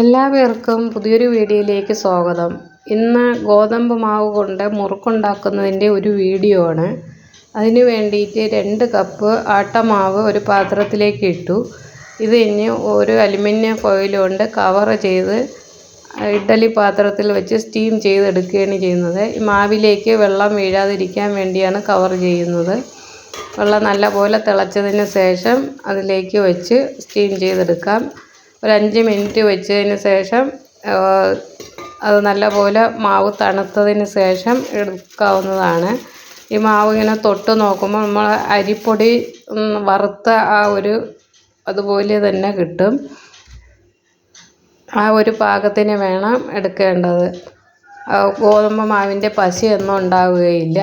എല്ലാവർക്കും പുതിയൊരു വീഡിയോയിലേക്ക് സ്വാഗതം. ഇന്ന് ഗോതമ്പ് മാവ് കൊണ്ട് മുറുക്കുണ്ടാക്കുന്നതിന്റെ ഒരു വീഡിയോ ആണ്. അതിന് വേണ്ടിയിട്ട് രണ്ട് കപ്പ് ആട്ടമാവ് ഒരു പാത്രത്തിലേക്ക് ഇട്ടു. ഇത് ഇനി ഒരു അലുമിനിയം ഫോയിൽ കൊണ്ട് കവർ ചെയ്ത് ഇഡ്ഡലി പാത്രത്തിൽ വെച്ച് സ്റ്റീം ചെയ്തെടുക്കുകയാണ് ചെയ്യുന്നത്. മാവിലേക്ക് വെള്ളം വീഴാതിരിക്കാൻ വേണ്ടിയാണ് കവർ ചെയ്യുന്നത്. വെള്ളം നല്ലപോലെ തിളച്ചതിന് ശേഷം അതിലേക്ക് വെച്ച് സ്റ്റീം ചെയ്തെടുക്കാം. ഒരു അഞ്ച് മിനിറ്റ് വെച്ചതിന് ശേഷം അത് നല്ലപോലെ മാവ് തണുത്തതിന് ശേഷം എടുക്കാവുന്നതാണ്. ഈ മാവ് ഇങ്ങനെ തൊട്ട് നോക്കുമ്പോൾ നമ്മൾ അരിപ്പൊടി വറുത്ത ആ ഒരു അതുപോലെ തന്നെ കിട്ടും. ആ ഒരു പാകത്തിന് വേണം എടുക്കേണ്ടത്. ഗോതമ്പ് മാവിന്റെ പശയൊന്നും ഉണ്ടാവുകയില്ല.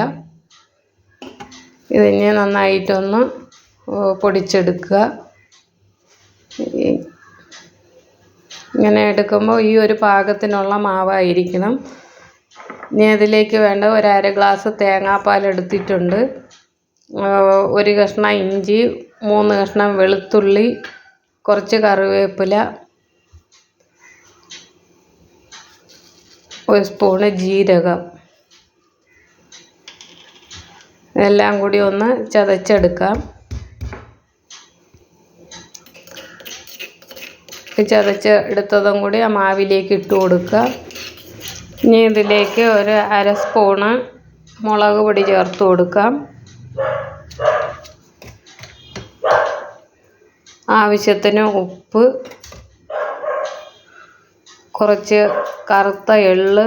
ഇതിനെ നന്നായിട്ടൊന്ന് പൊടിച്ചെടുക്കുക. ഇങ്ങനെ എടുക്കുമ്പോൾ ഈ ഒരു പാകത്തിനുള്ള മാവായിരിക്കണം. ഇനി അതിലേക്ക് വേണ്ട ഒരു അര ഗ്ലാസ് തേങ്ങാപ്പാൽ എടുത്തിട്ടുണ്ട്. ഒരു കഷ്ണം ഇഞ്ചി മൂന്ന് കഷ്ണം വെളുത്തുള്ളി കുറച്ച് കറിവേപ്പില ഒരു സ്പൂണ് ജീരകം. എല്ലാം കൂടി ഒന്ന് ചതച്ചെടുക്കാം. ചതച്ച് എടുത്തതും കൂടി ആ മാവിലേക്ക് ഇട്ട് കൊടുക്കുക. ഇനി ഇതിലേക്ക് ഒരു അര സ്പൂണ് മുളക് പൊടി ചേർത്ത് കൊടുക്കാം ആവശ്യത്തിന് ഉപ്പ് കുറച്ച് കറുത്ത എള്ള്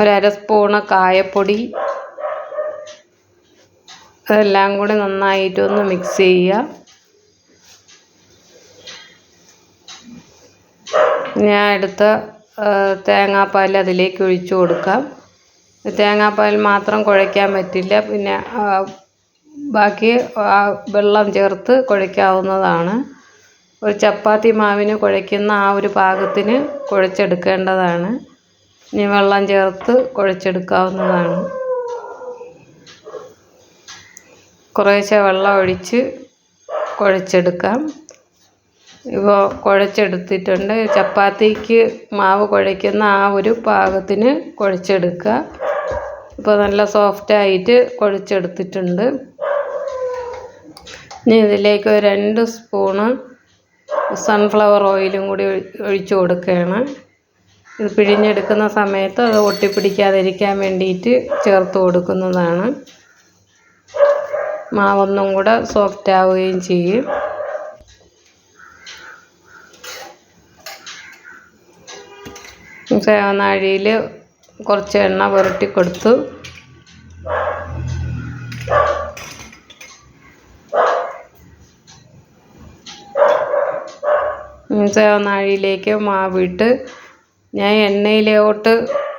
ഒരര സ്പൂണ് കായപ്പൊടി അതെല്ലാം കൂടി നന്നായിട്ടൊന്ന് മിക്സ് ചെയ്യുക. ഞാൻ എടുത്ത തേങ്ങാപ്പാൽ അതിലേക്ക് ഒഴിച്ചു കൊടുക്കാം. തേങ്ങാപ്പാൽ മാത്രം കുഴയ്ക്കാൻ പറ്റില്ല. പിന്നെ ബാക്കി വെള്ളം ചേർത്ത് കുഴയ്ക്കാവുന്നതാണ്. ഒരു ചപ്പാത്തി മാവിന് കുഴയ്ക്കുന്ന ആ ഒരു പാകത്തിന് കുഴച്ചെടുക്കേണ്ടതാണ്. ഇനി വെള്ളം ചേർത്ത് കുഴച്ചെടുക്കാവുന്നതാണ്. കുറേശ്ശെ വെള്ളം ഒഴിച്ച് കുഴച്ചെടുക്കാം. ഇപ്പോൾ കുഴച്ചെടുത്തിട്ടുണ്ട്. ചപ്പാത്തിക്ക് മാവ് കുഴയ്ക്കുന്ന ആ ഒരു പാകത്തിന് കുഴച്ചെടുക്കുക. ഇപ്പോൾ നല്ല സോഫ്റ്റായിട്ട് കുഴച്ചെടുത്തിട്ടുണ്ട്. ഇനി ഇതിലേക്ക് രണ്ട് സ്പൂണ് സൺഫ്ലവർ ഓയിലും കൂടി ഒഴിച്ചു കൊടുക്കുകയാണ്. ഇത് പിഴിഞ്ഞെടുക്കുന്ന സമയത്ത് അത് ഒട്ടിപ്പിടിക്കാതിരിക്കാൻ വേണ്ടിയിട്ട് ചേർത്ത് കൊടുക്കുന്നതാണ്. മാവൊന്നും കൂടെ സോഫ്റ്റ് ആവുകയും ചെയ്യും. സേവനാഴിയിൽ കുറച്ച് എണ്ണ പുരട്ടി കൊടുത്തു. സേവനാഴിയിലേക്ക് മാവിട്ട് ഞാൻ എണ്ണയിലോട്ട്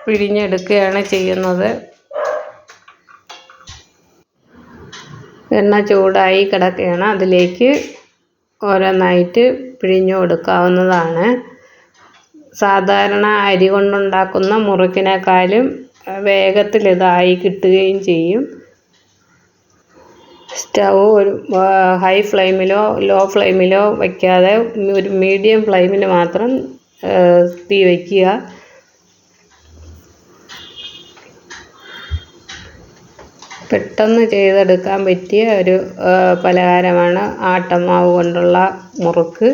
പിഴിഞ്ഞെടുക്കുകയാണ് ചെയ്യുന്നത്. എണ്ണ ചൂടായി കിടക്കുകയാണ്. അതിലേക്ക് ഓരോന്നായിട്ട് പിഴിഞ്ഞു കൊടുക്കാവുന്നതാണ് സാധാരണ അരി കൊണ്ടുണ്ടാക്കുന്ന മുറുക്കിനേക്കാളും വേഗത്തിൽ ഇതായി കിട്ടുകയും ചെയ്യും. സ്റ്റൗ ഒരു ഹൈ ഫ്ലെയിമിലോ ലോ ഫ്ലെയിമിലോ വയ്ക്കാതെ ഒരു മീഡിയം ഫ്ലെയിമിൽ മാത്രം തീ വയ്ക്കുക. പെട്ടെന്ന് ചെയ്തെടുക്കാൻ പറ്റിയ ഒരു പലഹാരമാണ് ആട്ടമാവ് കൊണ്ടുള്ള മുറുക്ക്.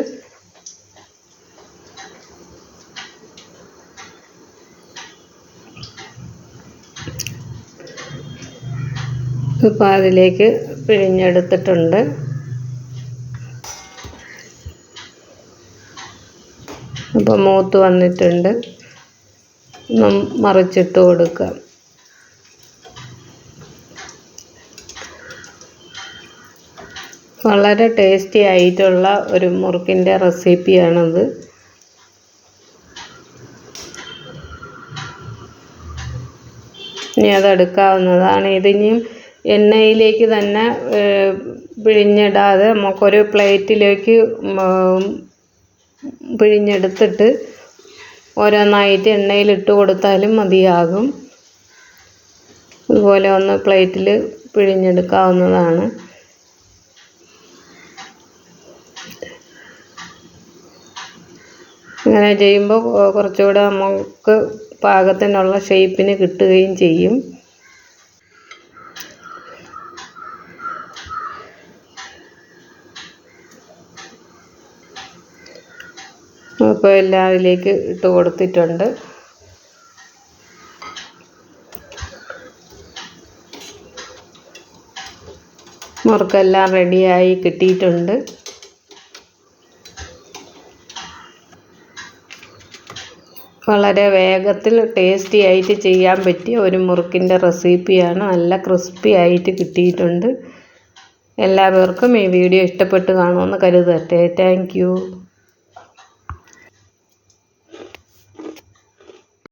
ഇപ്പോൾ അതിലേക്ക് പിഴിഞ്ഞെടുത്തിട്ടുണ്ട്. അപ്പോൾ മൂത്ത് വന്നിട്ടുണ്ട്. മറിച്ചിട്ട് കൊടുക്കാം. വളരെ ടേസ്റ്റി ആയിട്ടുള്ള ഒരു മുറുക്കിന്റെ റെസിപ്പിയാണത്. ഇനി അതെടുക്കാവുന്നതാണ് ഇതിനിയും എണ്ണയിലേക്ക് തന്നെ പിഴിഞ്ഞിടാതെ നമുക്കൊരു പ്ലേറ്റിലേക്ക് പിഴിഞ്ഞെടുത്തിട്ട് ഓരോന്നായിട്ട് എണ്ണയിലിട്ട് കൊടുത്താലും മതിയാകും. ഇതുപോലെ ഒന്ന് പ്ലേറ്റിൽ പിഴിഞ്ഞെടുക്കാവുന്നതാണ്. ഇങ്ങനെ ചെയ്യുമ്പോൾ കുറച്ചുകൂടെ നമുക്ക് പാകത്തിനുള്ള ഷേപ്പിന് കിട്ടുകയും ചെയ്യും. അപ്പോൾ എല്ലാം അതിലേക്ക് ഇട്ട് കൊടുത്തിട്ടുണ്ട്. മുറുക്കെല്ലാം റെഡിയായി കിട്ടിയിട്ടുണ്ട്. വളരെ വേഗത്തിൽ ടേസ്റ്റി ആയിട്ട് ചെയ്യാൻ പറ്റിയ ഒരു മുറുക്കിന്റെ റെസിപ്പിയാണ്. നല്ല ക്രിസ്പി ആയിട്ട് കിട്ടിയിട്ടുണ്ട്. എല്ലാവർക്കും ഈ വീഡിയോ ഇഷ്ടപ്പെട്ട് കാണുമെന്ന് കരുതട്ടെ താങ്ക്